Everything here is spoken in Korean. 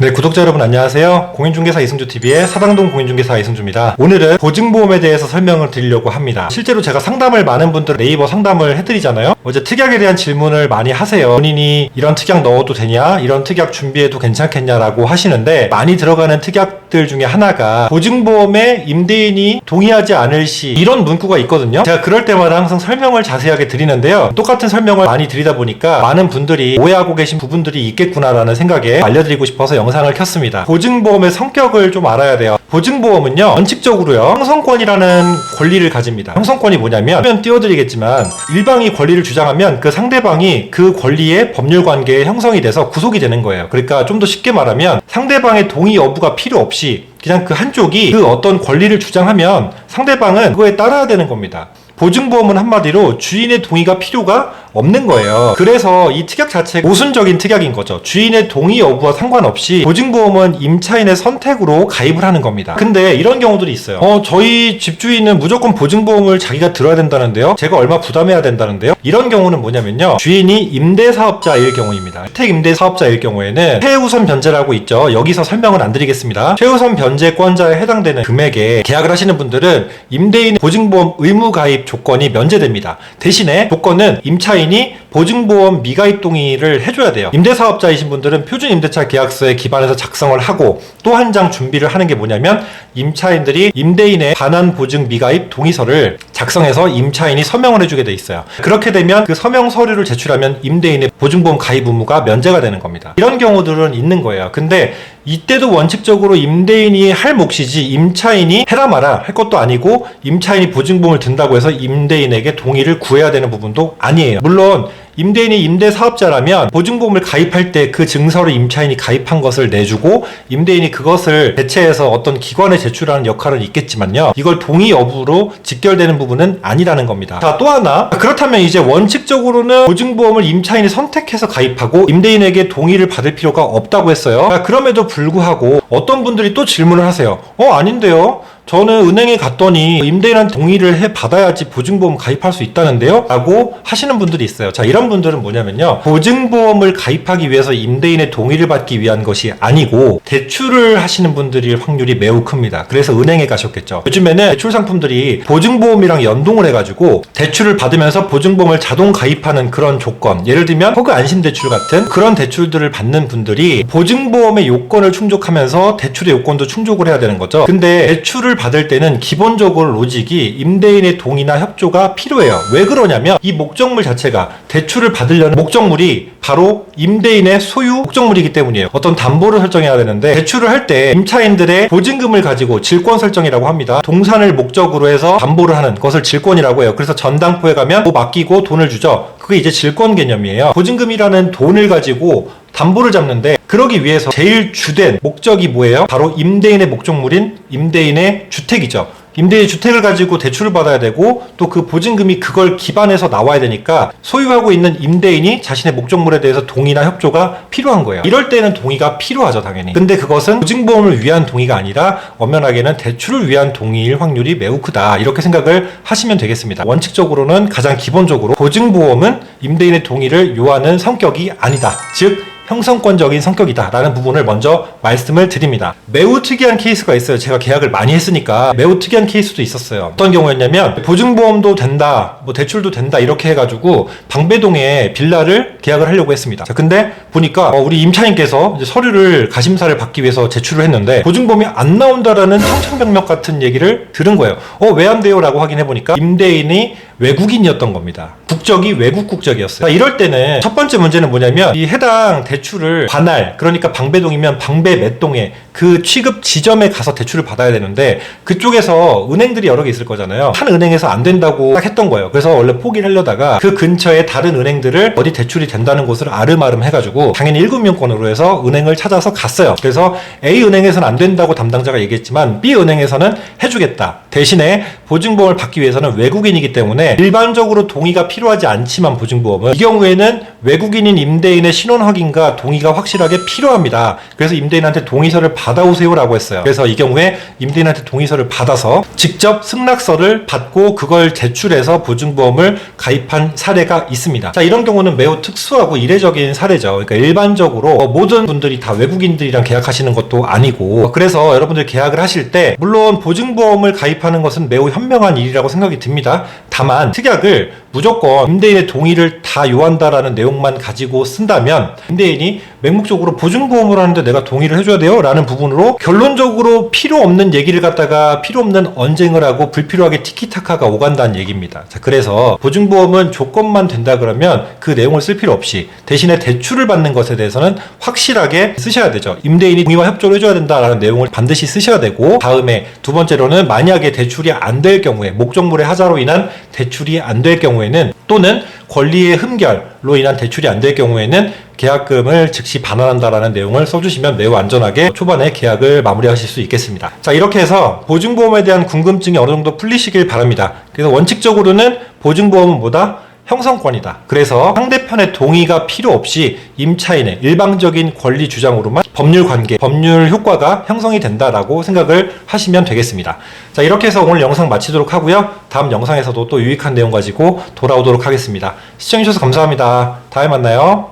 네, 구독자 여러분 안녕하세요. 공인중개사 이승주TV의 사당동 공인중개사 이승주입니다. 오늘은 보증보험에 대해서 설명을 드리려고 합니다. 실제로 제가 상담을 많은 분들 네이버 상담을 해드리잖아요. 어제 특약에 대한 질문을 많이 하세요. 본인이 이런 특약 넣어도 되냐? 이런 특약 준비해도 괜찮겠냐라고 하시는데 많이 들어가는 특약 들 중에 하나가 보증보험에 임대인이 동의하지 않을 시 이런 문구가 있거든요. 제가 그럴 때마다 항상 설명을 자세하게 드리는데요. 똑같은 설명을 많이 드리다 보니까 많은 분들이 오해하고 계신 부분들이 있겠구나라는 생각에 알려드리고 싶어서 영상을 켰습니다. 보증보험의 성격을 좀 알아야 돼요. 보증보험은요, 원칙적으로요, 형성권이라는 권리를 가집니다. 형성권이 뭐냐면, 화면 띄워드리겠지만, 일방이 권리를 주장하면 그 상대방이 그 권리의 법률 관계에 형성이 돼서 구속이 되는 거예요. 그러니까 좀 더 쉽게 말하면, 상대방의 동의 여부가 필요 없이 그냥 그 한쪽이 그 어떤 권리를 주장하면 상대방은 그거에 따라야 되는 겁니다. 보증보험은 한마디로 주인의 동의가 필요가 없는 거예요. 그래서 이 특약 자체가 모순적인 특약인 거죠. 주인의 동의 여부와 상관없이 보증보험은 임차인의 선택으로 가입을 하는 겁니다. 근데 이런 경우들이 있어요. 어, 저희 집주인은 무조건 보증보험을 자기가 들어야 된다는데요. 제가 얼마 부담해야 된다는데요. 이런 경우는 뭐냐면요. 주인이 임대사업자일 경우입니다. 주택 임대사업자일 경우에는 최우선 변제라고 있죠. 여기서 설명은 안 드리겠습니다. 최우선 변제권자에 해당되는 금액에 계약을 하시는 분들은 임대인 보증보험 의무 가입 조건이 면제됩니다. 대신에 조건은 임차인이 보증보험 미가입 동의를 해줘야 돼요. 임대사업자이신 분들은 표준 임대차 계약서에 기반해서 작성을 하고 또 한 장 준비를 하는 게 뭐냐면 임차인들이 임대인의 반환 보증 미가입 동의서를 작성해서 임차인이 서명을 해주게 돼 있어요. 그렇게 되면 그 서명 서류를 제출하면 임대인의 보증보험 가입 의무가 면제가 되는 겁니다. 이런 경우들은 있는 거예요. 근데 이때도 원칙적으로 임대인이 할 몫이지 임차인이 해라 마라 할 것도 아니고 임차인이 보증보험을 든다고 해서 임대인에게 동의를 구해야 되는 부분도 아니에요. 물론 임대인이 임대 사업자라면 보증보험을 가입할 때 그 증서를 임차인이 가입한 것을 내주고 임대인이 그것을 대체해서 어떤 기관에 제출하는 역할은 있겠지만요. 이걸 동의 여부로 직결되는 부분은 아니라는 겁니다. 자, 또 하나. 그렇다면 이제 원칙적으로는 보증보험을 임차인이 선택해서 가입하고 임대인에게 동의를 받을 필요가 없다고 했어요. 자, 그럼에도 불구하고 어떤 분들이 또 질문을 하세요. 어, 아닌데요? 저는 은행에 갔더니 임대인한테 동의를 해 받아야지 보증보험 가입할 수 있다는데요? 라고 하시는 분들이 있어요. 자, 이런 분들은 뭐냐면요. 보증보험을 가입하기 위해서 임대인의 동의를 받기 위한 것이 아니고 대출을 하시는 분들일 확률이 매우 큽니다. 그래서 은행에 가셨겠죠. 요즘에는 대출 상품들이 보증보험이랑 연동을 해가지고 대출을 받으면서 보증보험을 자동 가입하는 그런 조건. 예를 들면 허그 안심 대출 같은 그런 대출들을 받는 분들이 보증보험의 요건을 충족하면서 대출의 요건도 충족을 해야 되는 거죠. 근데 대출을 받을 때는 기본적으로 로직이 임대인의 동의나 협조가 필요해요. 왜 그러냐면 이 목적물 자체가 대출을 받으려는 목적물이 바로 임대인의 소유 목적물이기 때문이에요. 어떤 담보를 설정해야 되는데 대출을 할 때 임차인들의 보증금을 가지고 질권 설정이라고 합니다. 동산을 목적으로 해서 담보를 하는 것을 질권이라고 해요. 그래서 전당포에 가면 뭐 맡기고 돈을 주죠. 그게 이제 질권 개념이에요. 보증금이라는 돈을 가지고 담보를 잡는데 그러기 위해서 제일 주된 목적이 뭐예요? 바로 임대인의 목적물인 임대인의 주택이죠. 임대인 주택을 가지고 대출을 받아야 되고 또 그 보증금이 그걸 기반해서 나와야 되니까 소유하고 있는 임대인이 자신의 목적물에 대해서 동의나 협조가 필요한 거예요. 이럴 때는 동의가 필요하죠, 당연히. 근데 그것은 보증보험을 위한 동의가 아니라 엄연하게는 대출을 위한 동의일 확률이 매우 크다. 이렇게 생각을 하시면 되겠습니다. 원칙적으로는 가장 기본적으로 보증보험은 임대인의 동의를 요하는 성격이 아니다. 즉 형성권적인 성격이다라는 부분을 먼저 말씀을 드립니다. 매우 특이한 케이스가 있어요. 제가 계약을 많이 했으니까 매우 특이한 케이스도 있었어요. 어떤 경우였냐면 보증보험도 된다, 뭐 대출도 된다 이렇게 해가지고 방배동에 빌라를 계약을 하려고 했습니다. 자, 근데 보니까 어, 우리 임차인께서 서류를 가심사를 받기 위해서 제출을 했는데 보증보험이 안 나온다라는 청천벽력 같은 얘기를 들은 거예요. 어, 왜 안 돼요?라고 확인해 보니까 임대인이 외국인이었던 겁니다. 국적이 외국 국적이었어요. 자, 이럴 때는 첫 번째 문제는 뭐냐면 이 해당 대출을 관할 그러니까 방배동이면 방배 몇 동에 그 취급 지점에 가서 대출을 받아야 되는데 그쪽에서 은행들이 여러 개 있을 거잖아요. 한 은행에서 안 된다고 딱 했던 거예요. 그래서 원래 포기를 하려다가 그 근처에 다른 은행들을 어디 대출이 된다는 곳을 아름아름 해가지고 당연히 1금융권으로 해서 은행을 찾아서 갔어요. 그래서 A 은행에서는 안 된다고 담당자가 얘기했지만 B 은행에서는 해주겠다. 대신에 보증보험을 받기 위해서는 외국인이기 때문에 일반적으로 동의가 필요하지 않지만 보증보험은 이 경우에는 외국인인 임대인의 신원 확인과 동의가 확실하게 필요합니다. 그래서 임대인한테 동의서를 받아오세요라고 했어요. 그래서 이 경우에 임대인한테 동의서를 받아서 직접 승낙서를 받고 그걸 제출해서 보증보험을 가입한 사례가 있습니다. 자, 이런 경우는 매우 특수하고 이례적인 사례죠. 그러니까 일반적으로 어, 모든 분들이 다 외국인들이랑 계약하시는 것도 아니고 그래서 여러분들 계약을 하실 때 물론 보증보험을 가입하는 것은 매우 현명한 일이라고 생각이 듭니다. 다만 특약을 무조건 임대인의 동의를 다 요한다라는 내용만 가지고 쓴다면 임대인이 맹목적으로 보증보험을 하는데 내가 동의를 해줘야 돼요? 라는 부분으로 결론적으로 필요 없는 얘기를 갖다가 필요 없는 언쟁을 하고 불필요하게 티키타카가 오간다는 얘기입니다. 자, 그래서 보증보험은 조건만 된다 그러면 그 내용을 쓸 필요 없이 대신에 대출을 받는 것에 대해서는 확실하게 쓰셔야 되죠. 임대인이 동의와 협조를 해줘야 된다라는 내용을 반드시 쓰셔야 되고 다음에 두 번째로는 만약에 대출이 안 될 경우에 목적물의 하자로 인한 대출이 안 될 경우에는 또는 권리의 흠결로 인한 대출이 안 될 경우에는 계약금을 즉시 반환한다라는 내용을 써주시면 매우 안전하게 초반에 계약을 마무리하실 수 있겠습니다. 자 이렇게 해서 보증보험에 대한 궁금증이 어느 정도 풀리시길 바랍니다. 그래서 원칙적으로는 보증보험은 뭐다? 형성권이다. 그래서 상대편의 동의가 필요 없이 임차인의 일방적인 권리 주장으로만 법률 관계, 법률 효과가 형성이 된다라고 생각을 하시면 되겠습니다. 자, 이렇게 해서 오늘 영상 마치도록 하고요. 다음 영상에서도 또 유익한 내용 가지고 돌아오도록 하겠습니다. 시청해주셔서 감사합니다. 다음에 만나요.